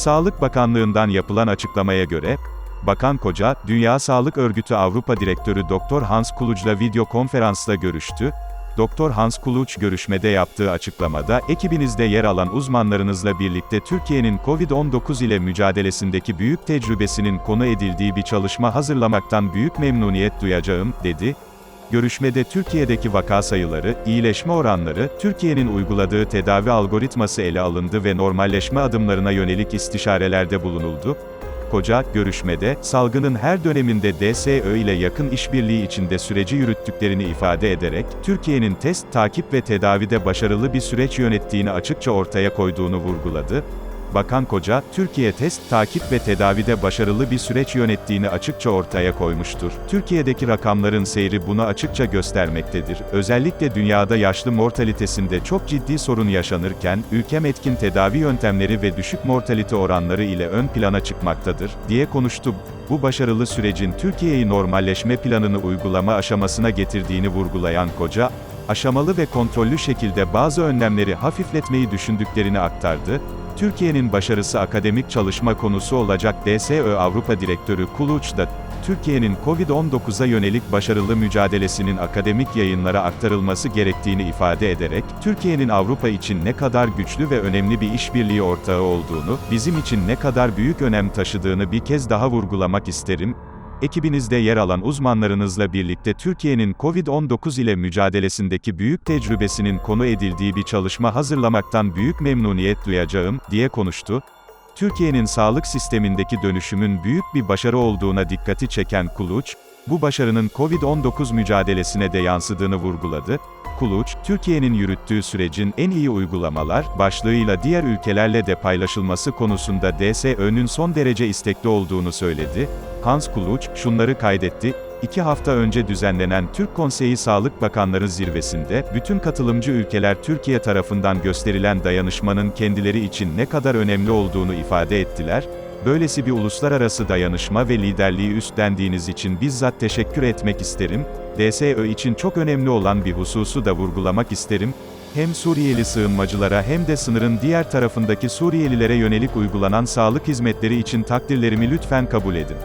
Sağlık Bakanlığı'ndan yapılan açıklamaya göre, Bakan Koca, Dünya Sağlık Örgütü Avrupa Direktörü Dr. Hans Kuluç'la video konferansla görüştü. Dr. Hans Kuluç görüşmede yaptığı açıklamada, ekibinizde yer alan uzmanlarınızla birlikte Türkiye'nin COVID-19 ile mücadelesindeki büyük tecrübesinin konu edildiği bir çalışma hazırlamaktan büyük memnuniyet duyacağım, dedi. Görüşmede Türkiye'deki vaka sayıları, iyileşme oranları, Türkiye'nin uyguladığı tedavi algoritması ele alındı ve normalleşme adımlarına yönelik istişarelerde bulunuldu. Koca, görüşmede, salgının her döneminde DSÖ ile yakın işbirliği içinde süreci yürüttüklerini ifade ederek, Türkiye'nin test, takip ve tedavide başarılı bir süreç yönettiğini açıkça ortaya koyduğunu vurguladı. Bakan Koca, Türkiye test, takip ve tedavide başarılı bir süreç yönettiğini açıkça ortaya koymuştur. Türkiye'deki rakamların seyri bunu açıkça göstermektedir. Özellikle dünyada yaşlı mortalitesinde çok ciddi sorun yaşanırken, ülkem etkin tedavi yöntemleri ve düşük mortalite oranları ile ön plana çıkmaktadır, diye konuştu. Bu başarılı sürecin Türkiye'yi normalleşme planını uygulama aşamasına getirdiğini vurgulayan Koca, aşamalı ve kontrollü şekilde bazı önlemleri hafifletmeyi düşündüklerini aktardı. Türkiye'nin başarısı akademik çalışma konusu olacak DSÖ Avrupa Direktörü Kuluç da, Türkiye'nin COVID-19'a yönelik başarılı mücadelesinin akademik yayınlara aktarılması gerektiğini ifade ederek, Türkiye'nin Avrupa için ne kadar güçlü ve önemli bir işbirliği ortağı olduğunu, bizim için ne kadar büyük önem taşıdığını bir kez daha vurgulamak isterim, ekibinizde yer alan uzmanlarınızla birlikte Türkiye'nin COVID-19 ile mücadelesindeki büyük tecrübesinin konu edildiği bir çalışma hazırlamaktan büyük memnuniyet duyacağım, diye konuştu. Türkiye'nin sağlık sistemindeki dönüşümün büyük bir başarı olduğuna dikkati çeken Kuluç, bu başarının COVID-19 mücadelesine de yansıdığını vurguladı. Kuluç, Türkiye'nin yürüttüğü sürecin en iyi uygulamalar, başlığıyla diğer ülkelerle de paylaşılması konusunda DSÖ'nün son derece istekli olduğunu söyledi. Hans Kuluç, şunları kaydetti, İki hafta önce düzenlenen Türk Konseyi Sağlık Bakanları Zirvesi'nde, bütün katılımcı ülkeler Türkiye tarafından gösterilen dayanışmanın kendileri için ne kadar önemli olduğunu ifade ettiler, Böylesi bir uluslararası dayanışma ve liderliği üstlendiğiniz için bizzat teşekkür etmek isterim. DSÖ için çok önemli olan bir hususu da vurgulamak isterim. Hem Suriyeli sığınmacılara hem de sınırın diğer tarafındaki Suriyelilere yönelik uygulanan sağlık hizmetleri için takdirlerimi lütfen kabul edin.